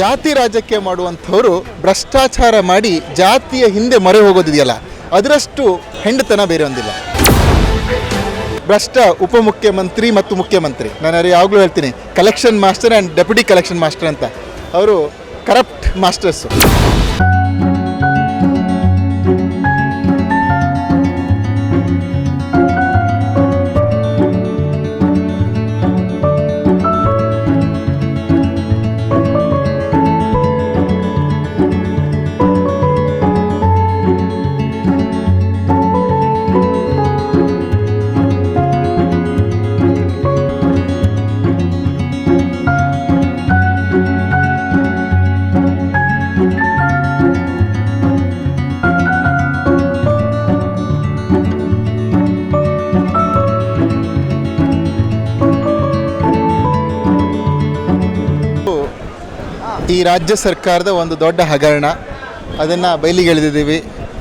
ಜಾತಿ ರಾಜಕೀಯ ಮಾಡುವಂಥವರು ಭ್ರಷ್ಟಾಚಾರ ಮಾಡಿ ಜಾತಿಯ ಹಿಂದೆ ಮೊರೆ ಹೋಗೋದಿದೆಯಲ್ಲ, ಅದರಷ್ಟು ಹೆಂಡತನ ಬೇರೆ ಒಂದಿಲ್ಲ. ಭ್ರಷ್ಟ ಉಪಮುಖ್ಯಮಂತ್ರಿ ಮತ್ತು ಮುಖ್ಯಮಂತ್ರಿ, ನಾನು ಯಾವಾಗಲೂ ಹೇಳ್ತೀನಿ collection master and deputy collection master ಅಂತ. ಅವರು ಕರಪ್ಟ್ ಮಾಸ್ಟರ್ಸು ಈ ರಾಜ್ಯ ಸರ್ಕಾರದ ಒಂದು ದೊಡ್ಡ ಹಗರಣ. ಅದನ್ನು ಬಯಲಿಗೆಳೆದಿದ್ದೀವಿ.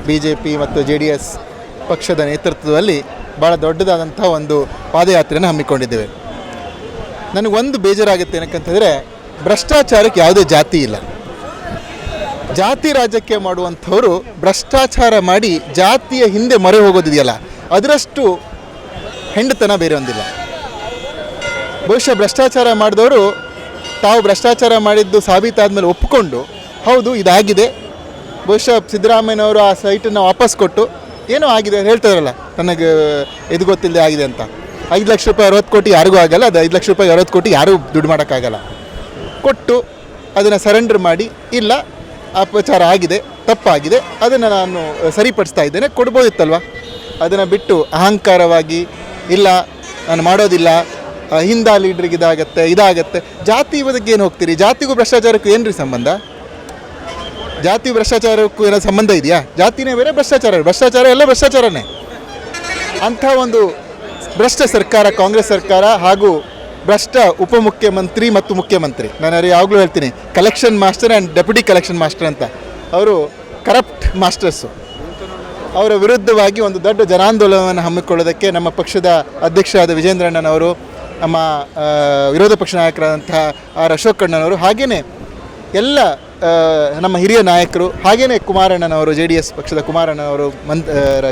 ಬಿ ಜೆ ಪಿ ಮತ್ತು ಜೆ ಡಿ ಎಸ್ ಪಕ್ಷದ ನೇತೃತ್ವದಲ್ಲಿ ಭಾಳ ದೊಡ್ಡದಾದಂಥ ಒಂದು ಪಾದಯಾತ್ರೆಯನ್ನು ಹಮ್ಮಿಕೊಂಡಿದ್ದೇವೆ. ನನಗೊಂದು ಬೇಜಾರಾಗುತ್ತೆ ಏನಕ್ಕಂತಂದರೆ, ಭ್ರಷ್ಟಾಚಾರಕ್ಕೆ ಯಾವುದೇ ಜಾತಿ ಇಲ್ಲ. ಜಾತಿ ರಾಜಕೀಯ ಮಾಡುವಂಥವರು ಭ್ರಷ್ಟಾಚಾರ ಮಾಡಿ ಜಾತಿಯ ಹಿಂದೆ ಮೊರೆ ಹೋಗೋದಿದೆಯಲ್ಲ, ಅದರಷ್ಟು ಹೆಂಡತನ ಬೇರೆ ಒಂದಿಲ್ಲ. ಬಹುಶಃ ಭ್ರಷ್ಟಾಚಾರ ಮಾಡಿದವರು ತಾವು ಭ್ರಷ್ಟಾಚಾರ ಮಾಡಿದ್ದು ಸಾಬೀತಾದ್ಮೇಲೆ ಒಪ್ಪಿಕೊಂಡು, ಹೌದು, ಇದಾಗಿದೆ. ಬಹುಶಃ ಸಿದ್ದರಾಮಯ್ಯನವರು ಆ ಸೈಟನ್ನು ವಾಪಸ್ ಕೊಟ್ಟು, ಏನೋ ಆಗಿದೆ ಹೇಳ್ತಾರಲ್ಲ ನನಗೆ ಇದು ಗೊತ್ತಿಲ್ಲದೆ ಆಗಿದೆ ಅಂತ. ಐದು ಲಕ್ಷ ರೂಪಾಯಿ ಅರವತ್ತು ಕೋಟಿ ಯಾರಿಗೂ ಆಗಲ್ಲ, ಅದು ಐದು ಲಕ್ಷ ರೂಪಾಯಿ ಅರವತ್ತು ಕೋಟಿ ಯಾರೂ ದುಡ್ಡು ಮಾಡೋಕ್ಕಾಗಲ್ಲ ಕೊಟ್ಟು ಅದನ್ನು ಸರೆಂಡರ್ ಮಾಡಿ, ಇಲ್ಲ, ಅಪಚಾರ ಆಗಿದೆ, ತಪ್ಪಾಗಿದೆ, ಅದನ್ನು ನಾನು ಸರಿಪಡಿಸ್ತಾ ಇದ್ದೇನೆ, ಕೊಡ್ಬೋದಿತ್ತಲ್ವ? ಅದನ್ನು ಬಿಟ್ಟು ಅಹಂಕಾರವಾಗಿ, ಇಲ್ಲ, ನಾನು ಮಾಡೋದಿಲ್ಲ ಹಿಂದ ಲೀಡ್ರಿಗೆ ಇದಾಗತ್ತೆ ಇದಾಗತ್ತೆ. ಜಾತಿ ಬಗ್ಗೆ ಏನು ಹೋಗ್ತೀರಿ? ಜಾತಿಗೂ ಭ್ರಷ್ಟಾಚಾರಕ್ಕೂ ಏನು ರೀ ಸಂಬಂಧ? ಜಾತಿ ಭ್ರಷ್ಟಾಚಾರಕ್ಕೂ ಏನೋ ಸಂಬಂಧ ಇದೆಯಾ? ಜಾತಿನೇ ಬೇರೆ, ಭ್ರಷ್ಟಾಚಾರ ಭ್ರಷ್ಟಾಚಾರ ಎಲ್ಲ ಭ್ರಷ್ಟಾಚಾರನೇ. ಅಂಥ ಒಂದು ಭ್ರಷ್ಟ ಸರ್ಕಾರ, ಕಾಂಗ್ರೆಸ್ ಸರ್ಕಾರ ಹಾಗೂ ಭ್ರಷ್ಟ ಉಪಮುಖ್ಯಮಂತ್ರಿ ಮತ್ತು ಮುಖ್ಯಮಂತ್ರಿ. ನಾನು ಯಾವಾಗಲೂ ಹೇಳ್ತೀನಿ collection master and deputy collection master ಅಂತ. ಅವರು ಕರಪ್ಟ್ ಮಾಸ್ಟರ್ಸು ಅವರ ವಿರುದ್ಧವಾಗಿ ಒಂದು ದೊಡ್ಡ ಜನಾಂದೋಲನವನ್ನು ಹಮ್ಮಿಕೊಳ್ಳೋದಕ್ಕೆ ನಮ್ಮ ಪಕ್ಷದ ಅಧ್ಯಕ್ಷರಾದ ವಿಜೇಂದ್ರಣ್ಣನವರು ನಮ್ಮ ವಿರೋಧ ಪಕ್ಷ ನಾಯಕರಾದಂತಹ ಆರ್ ಅಶೋಕ್ ಕಣ್ಣನವರು ಹಾಗೆಯೇ ಎಲ್ಲ ನಮ್ಮ ಹಿರಿಯ ನಾಯಕರು ಹಾಗೆಯೇ ಕುಮಾರಣ್ಣನವರು, ಜೆ ಡಿ ಎಸ್ ಪಕ್ಷದ ಕುಮಾರಣ್ಣನವರು, ಮಂತ್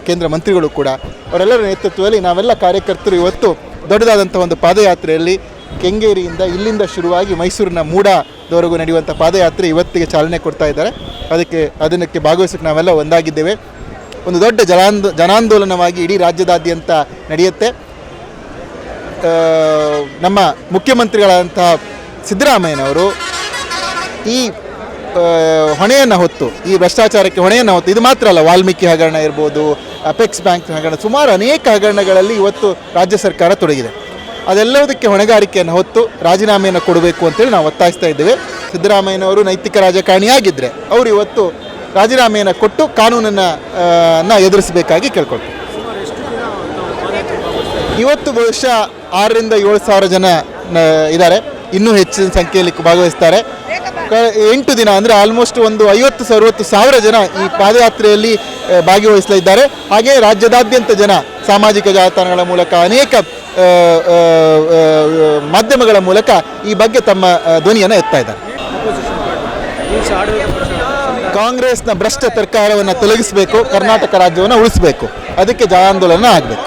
ಕೇಂದ್ರ ಮಂತ್ರಿಗಳು ಕೂಡ ಅವರೆಲ್ಲರ ನೇತೃತ್ವದಲ್ಲಿ ನಾವೆಲ್ಲ ಕಾರ್ಯಕರ್ತರು ಇವತ್ತು ದೊಡ್ಡದಾದಂಥ ಒಂದು ಪಾದಯಾತ್ರೆಯಲ್ಲಿ ಕೆಂಗೇರಿಯಿಂದ ಇಲ್ಲಿಂದ ಶುರುವಾಗಿ ಮೈಸೂರಿನ ಮೂಡಾದವರೆಗೂ ನಡೆಯುವಂಥ ಪಾದಯಾತ್ರೆ ಇವತ್ತಿಗೆ ಚಾಲನೆ ಕೊಡ್ತಾ ಇದ್ದಾರೆ. ಅದಕ್ಕೆ ಅದನ್ನಕ್ಕೆ ಭಾಗವಹಿಸಕ್ಕೆ ನಾವೆಲ್ಲ ಒಂದಾಗಿದ್ದೇವೆ. ಒಂದು ದೊಡ್ಡ ಜನಾಂದೋ ಜನಾಂದೋಲನವಾಗಿ ಇಡೀ ರಾಜ್ಯದಾದ್ಯಂತ ನಡೆಯುತ್ತೆ. ನಮ್ಮ ಮುಖ್ಯಮಂತ್ರಿಗಳಾದಂತಹ ಸಿದ್ದರಾಮಯ್ಯನವರು ಈ ಹೊಣೆಯನ್ನು ಹೊತ್ತು ಈ ಭ್ರಷ್ಟಾಚಾರಕ್ಕೆ ಹೊಣೆಯನ್ನು ಹೊತ್ತು ಇದು ಮಾತ್ರ ಅಲ್ಲ ವಾಲ್ಮೀಕಿ ಹಗರಣ ಇರ್ಬೋದು ಅಪೆಕ್ಸ್ ಬ್ಯಾಂಕ್ ಹಗರಣ ಸುಮಾರು ಅನೇಕ ಹಗರಣಗಳಲ್ಲಿ ಇವತ್ತು ರಾಜ್ಯ ಸರ್ಕಾರ ತೊಡಗಿದೆ. ಅದೆಲ್ಲದಕ್ಕೆ ಹೊಣೆಗಾರಿಕೆಯನ್ನು ಹೊತ್ತು ರಾಜೀನಾಮೆಯನ್ನು ಕೊಡಬೇಕು ಅಂತೇಳಿ ನಾವು ಒತ್ತಾಯಿಸ್ತಾ ಇದ್ದೇವೆ. ಸಿದ್ದರಾಮಯ್ಯನವರು ನೈತಿಕ ರಾಜಕಾರಣಿಯಾಗಿದ್ದರೆ ಅವರು ಇವತ್ತು ರಾಜೀನಾಮೆಯನ್ನು ಕೊಟ್ಟು ಕಾನೂನನ್ನು ಎದುರಿಸಬೇಕಾಗಿ ಕೇಳ್ಕೊಳ್ತೀವಿ ಇವತ್ತು ಬಹುಶಃ ಆರರಿಂದ ಏಳು ಸಾವಿರ ಜನ ಇದ್ದಾರೆ. ಇನ್ನೂ ಹೆಚ್ಚಿನ ಸಂಖ್ಯೆಯಲ್ಲಿ ಭಾಗವಹಿಸ್ತಾರೆ. ಎಂಟು ದಿನ ಅಂದರೆ ಆಲ್ಮೋಸ್ಟ್ ಒಂದು ಐವತ್ತು ಅರವತ್ತು ಸಾವಿರ ಜನ ಈ ಪಾದಯಾತ್ರೆಯಲ್ಲಿ ಭಾಗವಹಿಸಲಿದ್ದಾರೆ. ಹಾಗೆ ರಾಜ್ಯದಾದ್ಯಂತ ಜನ ಸಾಮಾಜಿಕ ಜಾಲತಾಣಗಳ ಮೂಲಕ ಅನೇಕ ಮಾಧ್ಯಮಗಳ ಮೂಲಕ ಈ ಬಗ್ಗೆ ತಮ್ಮ ಧ್ವನಿಯನ್ನು ಎತ್ತಾ ಇದ್ದಾರೆ. ಕಾಂಗ್ರೆಸ್ನ ಭ್ರಷ್ಟ ಸರ್ಕಾರವನ್ನು ತೊಲಗಿಸಬೇಕು, ಕರ್ನಾಟಕ ರಾಜ್ಯವನ್ನು ಉಳಿಸಬೇಕು. ಅದಕ್ಕೆ ಜನಾಂದೋಲನ ಆಗಬೇಕು.